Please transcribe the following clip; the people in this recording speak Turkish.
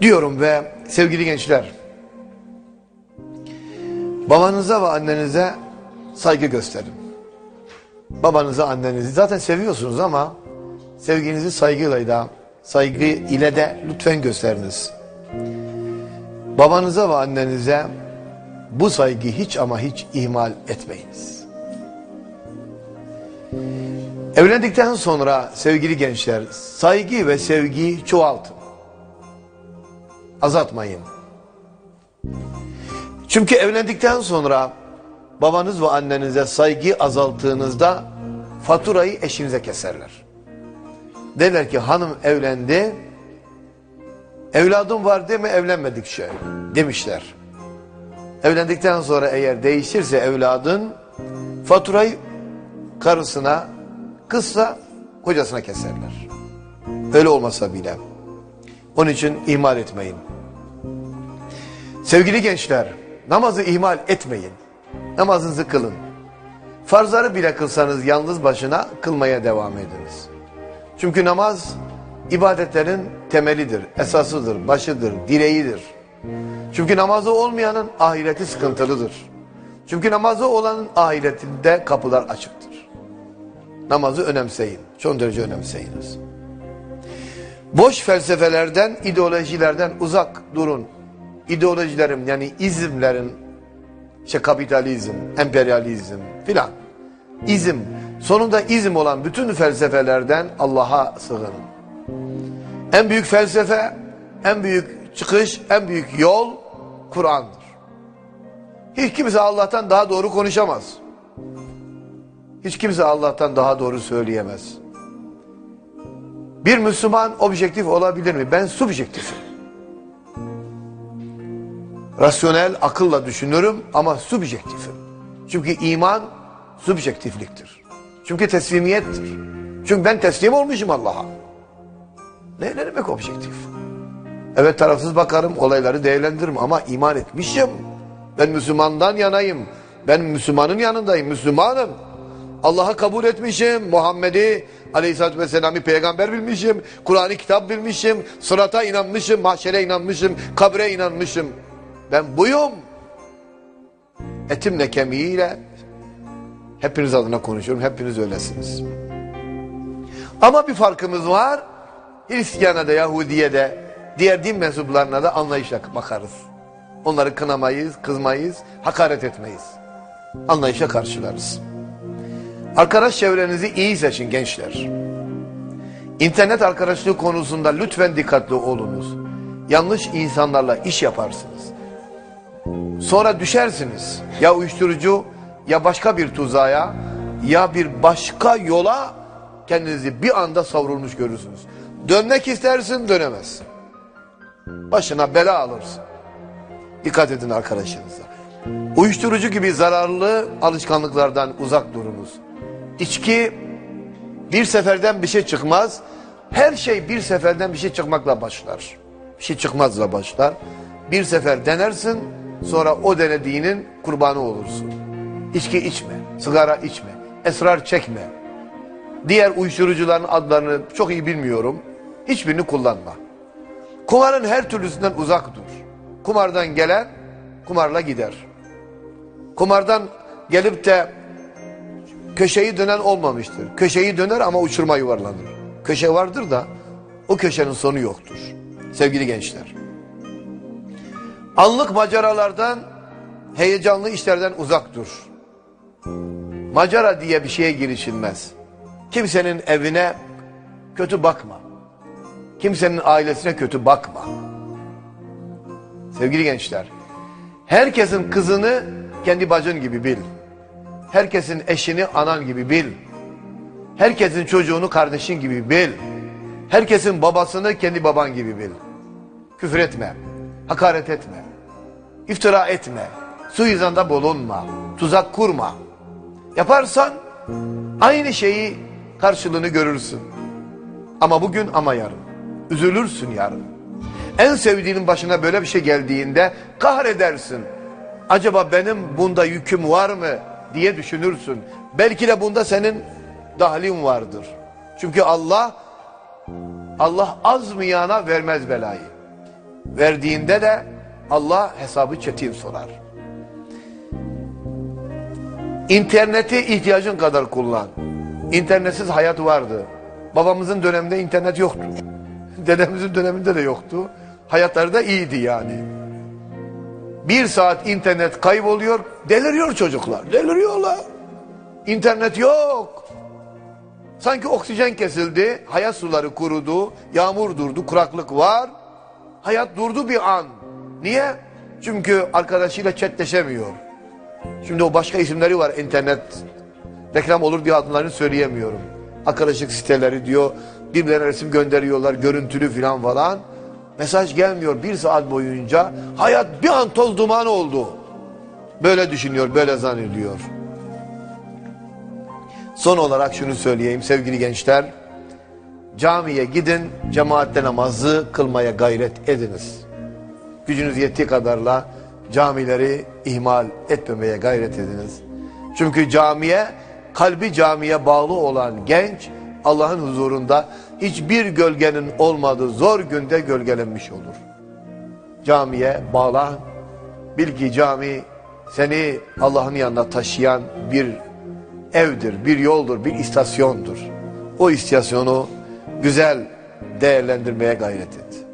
Diyorum ve sevgili gençler, babanıza ve annenize saygı gösterin. Babanızı, annenizi zaten seviyorsunuz ama sevginizi saygıyla da, saygı ile de lütfen gösteriniz. Babanıza ve annenize bu saygıyı hiç ama hiç ihmal etmeyiniz. Evlendikten sonra sevgili gençler saygı ve sevgiyi çoğaltın. Azaltmayın. Çünkü evlendikten sonra babanız ve annenize saygı azalttığınızda faturayı eşinize keserler. Derler ki hanım evlendi, evladım var değil mi evlenmedik şey demişler. Evlendikten sonra eğer değişirse evladın faturayı karısına, kızsa kocasına keserler. Öyle olmasa bile. Onun için ihmal etmeyin. Sevgili gençler, namazı ihmal etmeyin. Namazınızı kılın. Farzları bile kılsanız yalnız başına kılmaya devam ediniz. Çünkü namaz ibadetlerin temelidir, esasıdır, başıdır, direğidir. Çünkü namazı olmayanın ahireti sıkıntılıdır. Çünkü namazı olanın ahiretinde kapılar açıktır. Namazı önemseyin, çok derece önemseyiniz. Boş felsefelerden, ideolojilerden uzak durun. İdeolojilerim yani izimlerin, işte kapitalizm, emperyalizm filan. İzim, sonunda izim olan bütün felsefelerden Allah'a sığının. En büyük felsefe, en büyük çıkış, en büyük yol Kur'an'dır. Hiç kimse Allah'tan daha doğru konuşamaz. Hiç kimse Allah'tan daha doğru söyleyemez. Bir Müslüman objektif olabilir mi? Ben subjektifim. Rasyonel akılla düşünürüm ama subjektifim. Çünkü iman subjektifliktir. Çünkü teslimiyettir. Çünkü ben teslim olmuşum Allah'a. Ne, ne demek objektif? Evet tarafsız bakarım, olayları değerlendiririm ama iman etmişim. Ben Müslümandan yanayım. Ben Müslümanın yanındayım, Müslümanım. Allah'ı kabul etmişim, Muhammed'i Aleyhisselatü Vesselam'ı peygamber bilmişim, Kur'an'ı kitap bilmişim, sırata inanmışım, mahşere inanmışım, kabre inanmışım. Ben buyum. Etimle kemiğiyle hepiniz adına konuşuyorum, hepiniz öylesiniz. Ama bir farkımız var. Hristiyan'a da Yahudi'ye de diğer din mensuplarına da anlayışla bakarız. Onları kınamayız, kızmayız, hakaret etmeyiz. Anlayışla karşılarız. Arkadaş çevrenizi iyi seçin gençler. İnternet arkadaşlığı konusunda lütfen dikkatli olunuz. Yanlış insanlarla iş yaparsınız. Sonra düşersiniz. Ya uyuşturucu ya başka bir tuzağa ya bir başka yola kendinizi bir anda savrulmuş görürsünüz. Dönmek istersin dönemezsin. Başına bela alırsın. Dikkat edin arkadaşınıza. Uyuşturucu gibi zararlı alışkanlıklardan uzak durunuz. İçki bir seferden bir şey çıkmaz. Her şey bir seferden bir şey çıkmakla başlar. Bir şey çıkmazla başlar. Bir sefer denersin sonra o denediğinin kurbanı olursun. İçki içme, sigara içme, esrar çekme. Diğer uyuşturucuların adlarını çok iyi bilmiyorum. Hiçbirini kullanma. Kumarın her türlüsünden uzak dur. Kumardan gelen kumarla gider. Kumardan gelip de köşeyi dönen olmamıştır. Köşeyi döner ama uçurma yuvarlanır. Köşe vardır da o köşenin sonu yoktur. Sevgili gençler. Anlık maceralardan, heyecanlı işlerden uzak dur. Macera diye bir şeye girişilmez. Kimsenin evine kötü bakma. Kimsenin ailesine kötü bakma. Sevgili gençler, herkesin kızını kendi bacın gibi bil. Herkesin eşini anan gibi bil. Herkesin çocuğunu kardeşin gibi bil. Herkesin babasını kendi baban gibi bil. Küfür etme, hakaret etme, iftira etme, suizanda bulunma, tuzak kurma. Yaparsan aynı şeyi karşılığını görürsün. Ama bugün ama yarın. Üzülürsün yarın. En sevdiğinin başına böyle bir şey geldiğinde kahredersin. Acaba benim bunda yüküm var mı diye düşünürsün. Belki de bunda senin dahlin vardır. Çünkü Allah Allah azmayana vermez belayı. verdiğinde de Allah hesabı çetin sorar. İnterneti ihtiyacın kadar kullan. İnternetsiz hayat vardı. Babamızın döneminde internet yoktu. Dedemizin döneminde de yoktu. Hayatları da iyiydi yani. Bir saat internet kayboluyor, deliriyor çocuklar. Deliriyorlar. İnternet yok. Sanki oksijen kesildi, hayat suları kurudu, yağmur durdu, kuraklık var. Hayat durdu bir an. Niye? Çünkü arkadaşıyla chatleşemiyor. Şimdi o başka isimleri var internet. Reklam olur diye adlarını söyleyemiyorum. Arkadaşlık siteleri diyor. Birbirlerine resim gönderiyorlar. Görüntülü falan falan. Mesaj gelmiyor bir saat boyunca. Hayat bir an toz duman oldu. Böyle düşünüyor, böyle zannediyor. Son olarak şunu söyleyeyim sevgili gençler. Camiye gidin, cemaatle namazı kılmaya gayret ediniz. Gücünüz yettiği kadarla camileri ihmal etmemeye gayret ediniz. Çünkü camiye, kalbi camiye bağlı olan genç Allah'ın huzurunda hiçbir gölgenin olmadığı zor günde gölgelenmiş olur. Camiye bağlan, bil ki cami seni Allah'ın yanına taşıyan bir evdir, bir yoldur, bir istasyondur. O istasyonu güzel değerlendirmeye gayret et.